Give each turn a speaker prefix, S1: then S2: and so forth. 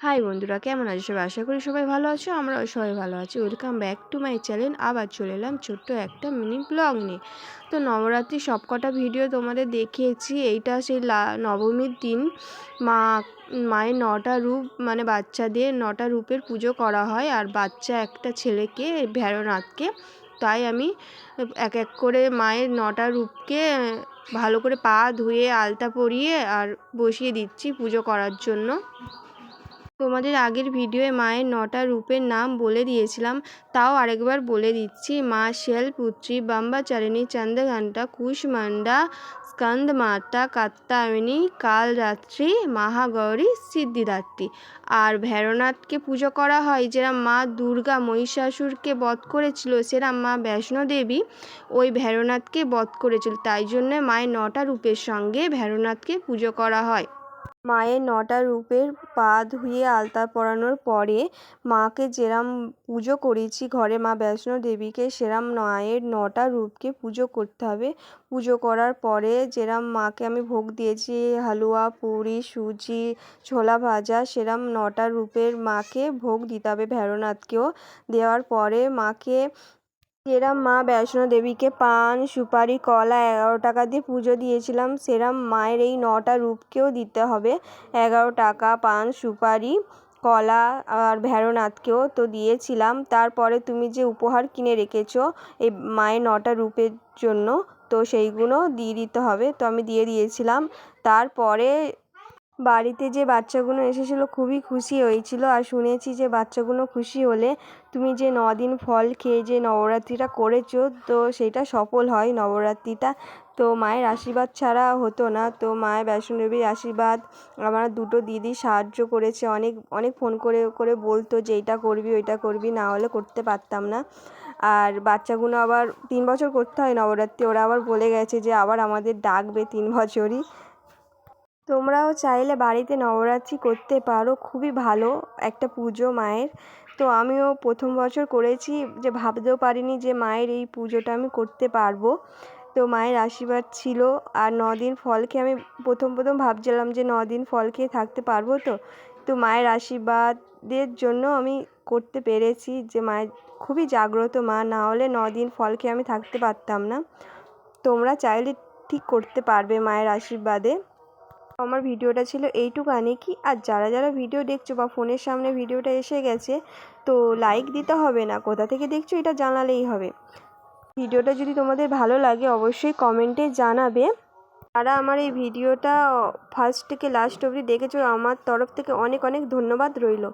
S1: High বন্ধুরা, কেমন আছো সবাই? আশা করি সবাই ভালো আছো, আমরাও সবাই ভালো আছি। Welcome back to my channel আবার চলে এলাম ছোট্ট একটা মিনি ব্লগ নিয়ে। তো নবরাত্রি সবকটা ভিডিও তোমাদের দেখিয়েছি। এইটা সেই নবমীর দিন। মা, মায়ের নটা রূপ মানে বাচ্চাদের নটা রূপের পুজো করা হয়। আর বাচ্চা একটা ছেলেকে ভেরোনাথকে তাই আমি এক এক করে মায়ের নটা রূপকে ভালো করে পা ধুয়ে, আলতা পরিয়ে আর বসিয়ে দিচ্ছি পুজো করার জন্য। তোমাদের আগের ভিডিওয়ে মায়ের নটা রূপের নাম বলে দিয়েছিলাম, তাও আরেকবার বলে দিচ্ছি। মা শৈলপুত্রী বাম্বাচারিণী চন্দ্রঘণ্টা কুশমান্ডা স্কন্দমাতা কাত্তায়নী কালরাত্রি, মহাগৌরী, সিদ্ধিদাত্রী। আর ভৈরনাথকে পুজো করা হয় যেরম মা দুর্গা মহিষাসুরকে বধ করেছিল, সেরম মা বৈষ্ণোদেবী ওই ভৈরনাথকে বধ করেছিল। তাই জন্যে মায়ের নটা রূপের সঙ্গে ভৈরনাথকে পুজো করা হয়। মায়ের নটা রূপের পা ধুয়ে আলতা পরানোর পরে মাকে যেরম পুজো করেছি ঘরে মা বৈষ্ণো দেবীকে, সেরম মায়ের নটা রূপকে পুজো করতে হবে। পুজো করার পরে যেরম মাকে আমি ভোগ দিয়েছি, হালুয়া, পুরি, সুজি, ছোলা ভাজা, সেরম নটা রূপের মাকে ভোগ দিতে হবে ভৈরনাথকেও দেওয়ার পরে মাকে যেরম মা বৈষ্ণো দেবীকে পান, সুপারি, কলা এগারো টাকা দিয়ে পুজো দিয়েছিলাম। সেরম মায়ের এই নটা রূপকেও দিতে হবে। এগারো টাকা পান, সুপারি, কলা আর ভৈরনাথকেও তো দিয়েছিলাম। তারপরে তুমি যে উপহার কিনে রেখেছো এই মায়ের নটা রূপের জন্য, তো সেইগুলো দিয়ে দিতে হবে। তো আমি দিয়ে দিয়েছিলাম। তারপরে বাড়িতে যে বাচ্চাগুলো এসেছিল খুবই খুশি হয়েছিল আর শুনেছি যে বাচ্চাগুলো খুশি হলে তুমি যে দিন ফল খেয়ে যে নবরাত্রিটা করেছ, তো সেটা সফল হয় নবরাত্রিটা। তো মায়ের আশীর্বাদ ছাড়া হতো না। তো মায়ের বৈষ্ণোদেবীর আশীর্বাদ, আমার দুটো দিদি সাহায্য করেছে। অনেক অনেক ফোন করে করে বলতো যে এইটা করবি, ওইটা করবি, না হলে করতে পারতাম না। আর বাচ্চাগুলো আবার তিন বছর করতে হয় নবরাত্রি, ওরা আবার বলে গেছে যে আবার আমাদের ডাকবে তিন বছরই। তোমরাও চাইলে বাড়িতে নবরাত্রি করতে পারো, খুবই ভালো একটা পুজো মায়ের। তো আমিও প্রথম বছর করেছি যে ভাবতেও পারিনি যে মায়ের এই পুজোটা আমি করতে পারব। তো মায়ের আশীর্বাদ ছিল আর দিন ফল খেয়ে আমি প্রথম প্রথম ভাবছিলাম যে দিন ফল খেয়ে থাকতে পারব তো। তো মায়ের আশীর্বাদের জন্য আমি করতে পেরেছি যে মায়ের খুবই জাগ্রত মা, না হলে দিন ফল খেয়ে আমি থাকতে পারতাম না। তোমরা চাইলে ঠিক করতে পারবে মায়ের আশীর্বাদে। আমার ভিডিওটা ছিল এইটুকানি কি? আর যারা যারা ভিডিও দেখছ বা ফোনের সামনে ভিডিওটা এসে গেছে, তো লাইক দিতে হবে না। কোথা থেকে দেখছ এটা জানালেই হবে। ভিডিওটা যদি তোমাদের ভালো লাগে, অবশ্যই কমেন্টে জানাবে। তারা আমার এই ভিডিওটা ফার্স্ট থেকে লাস্ট অবধি দেখেছ, আমার তরফ থেকে অনেক অনেক ধন্যবাদ রইল।